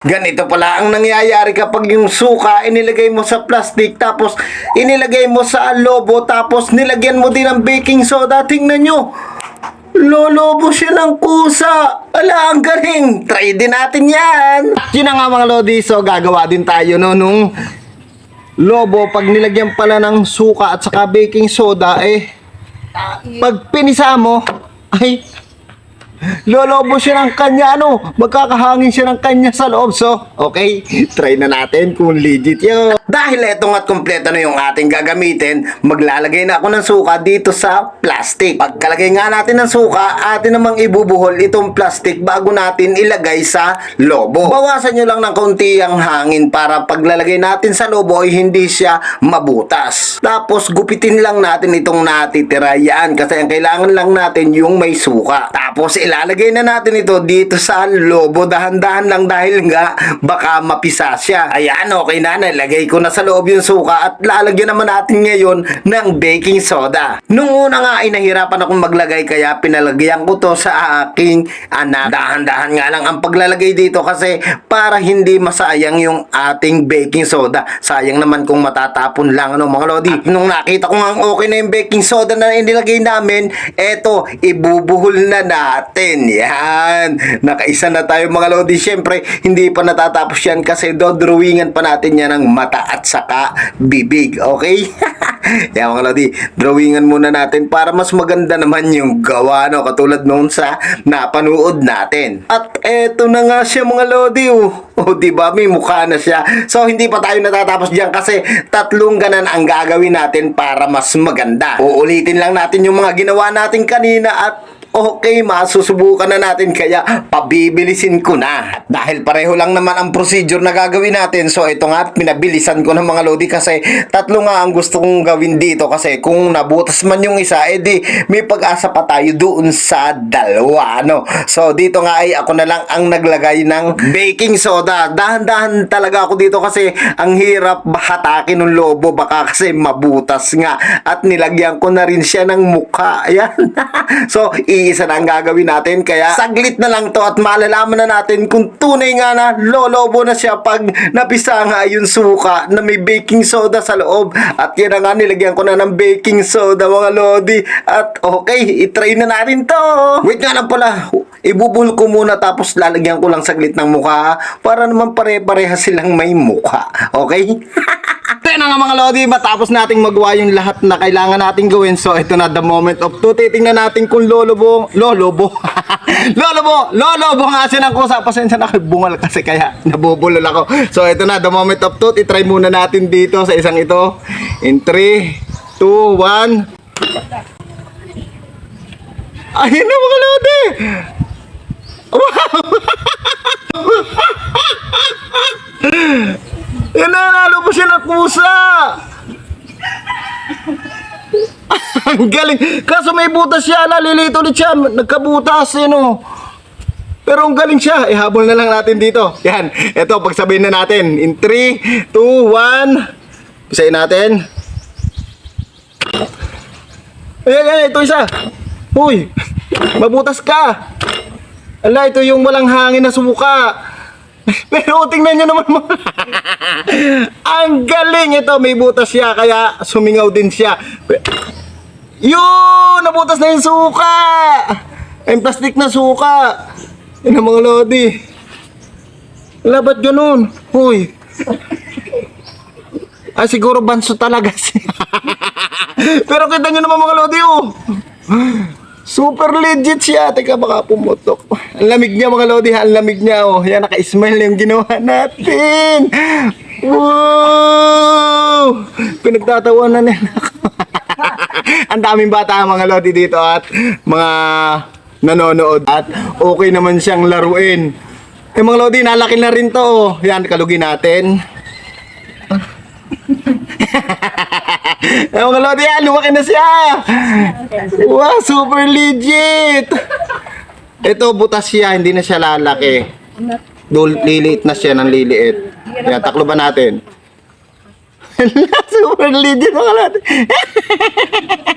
Ganito pala ang nangyayari kapag yung suka inilagay mo sa plastic tapos inilagay mo sa lobo tapos nilagyan mo din ng baking soda. Tingnan nyo. Lolobo siya ng kusa. Ala, ang galing. Try din natin yan. Yun na nga mga lodi. So, gagawa din tayo no, nung lobo. Pag nilagyan pala ng suka at saka baking soda, eh, pag pinisa mo, ay, Lolobo siya ng kanya, ano? Magkakahangin siya ng kanya sa loob. So, okay, try na natin kung legit yun. Dahil eto nga't kompleto na yung ating gagamitin, maglalagay na ako ng suka dito sa plastic. Pagkalagay nga natin ng suka, atin namang ibubuhol itong plastic bago natin ilagay sa lobo. Bawasan nyo lang ng konti ang hangin para paglalagay natin sa lobo ay hindi siya mabutas. Tapos gupitin lang natin itong natitira yan kasi ang kailangan lang natin yung may suka. Tapos ilalagay na natin ito dito sa lobo dahan-dahan lang dahil nga baka mapisa siya. Ayan, okay na, nalagay ko na sa loob yung suka at lalagyan naman natin ngayon ng baking soda. Nung una nga ay nahirapan akong maglagay kaya pinalagyan ko to sa aking anak. Dahan-dahan nga lang ang paglalagay dito kasi para hindi masayang yung ating baking soda. Sayang naman kung matatapon lang ano mga lodi. At nung nakita ko nga okay na yung baking soda na inilagay namin, eto, ibubuhol na natin. Yan. Nakaisa na tayo mga lodi. Siyempre, hindi pa natatapos yan kasi dodrawingan pa natin yan ng mata at saka bibig. Okay? Yan mga lodi, drawingan muna natin para mas maganda naman yung gawa, no? Katulad noon sa napanood natin. At eto na nga siya mga lodi, oh. O, di ba? May mukha na siya. So, hindi pa tayo natatapos diyan kasi tatlong ganan ang gagawin natin para mas maganda. Uulitin lang natin yung mga ginawa natin kanina at Okay, masusubukan na natin kaya pabibilisin ko na. Dahil pareho lang naman ang procedure na gagawin natin. So ito nga, pinabilisan ko ng mga lodi kasi tatlo nga ang gusto kong gawin dito kasi kung nabutas man yung isa, edi may pag-asa pa tayo doon sa dalawa. No? So dito nga ay ako na lang ang naglagay ng baking soda. Dahan-dahan talaga ako dito kasi ang hirap hatakin ng lobo baka kasi mabutas nga. At nilagyan ko na rin siya ng mukha. Ayan. so, iisa na ang gagawin natin. Kaya saglit na lang to at malalaman na natin kung tunay nga na lolobo na siya pag napisa nga yung suka na may baking soda sa loob. At yan na nga, nilagyan ko na ng baking soda mga lodi. At okay, itry na natin to. Wait nga lang pala. Ibubuhol ko muna tapos lalagyan ko lang saglit ng mukha para naman pare-pareha silang may mukha. Okay? Nga mga Lodi, matapos nating magawa yung lahat na kailangan nating gawin. So, ito na the moment of truth. Titingnan natin kung lolobo, lolobo. lolobo, lolobo nga siya ng kusa. Pasensya na kay bungal kasi kaya nabubulol ako. So, ito na the moment of truth. I-try muna natin dito sa isang ito. In 3, 2, 1. Ayun na mga Lodi! Yan na, nalo pa siya ng kusa! Ang galing. Kaso may butas siya, nalilito ulit siya. Nagkabutas, yun o. Pero ang galing siya. Ihabol na lang natin dito. Yan. Ito, pagsabihin na natin. In 3, 2, 1. Pisayin natin. Ayan, ayan. Ito isa. Uy. Mabutas ka. Ala, ito yung walang hangin na sumuka. Pero tingnan nyo naman mga... Ang galing ito. May butas siya kaya sumingaw din siya. Yun! Nabutas na yung suka! Yung plastic na suka. Yan ang mga lodi. Wala ba't ganun? Huy. Ah, siguro banso talaga siya. Pero kita nyo naman mga lodi, oh. Super legit siya. Teka, baka pumutok. Ang lamig niya mga lodi, ang lamig niya. Oh. Yan, naka-smile yung ginawa natin. Wow! Pinagtatawanan nila ako. ang daming bata mga lodi dito at mga nanonood. At okay naman siyang laruin. Eh mga lodi, nalaki na rin to. oh. Yan, kalugi natin. Eh mga lodi, yan, lumaki na siya. Wow, super legit. Ito, butas siya, hindi na siya lalaki. Dul liliit na siya ng liliit. Yan, taklo ba natin? super legit mga lodi.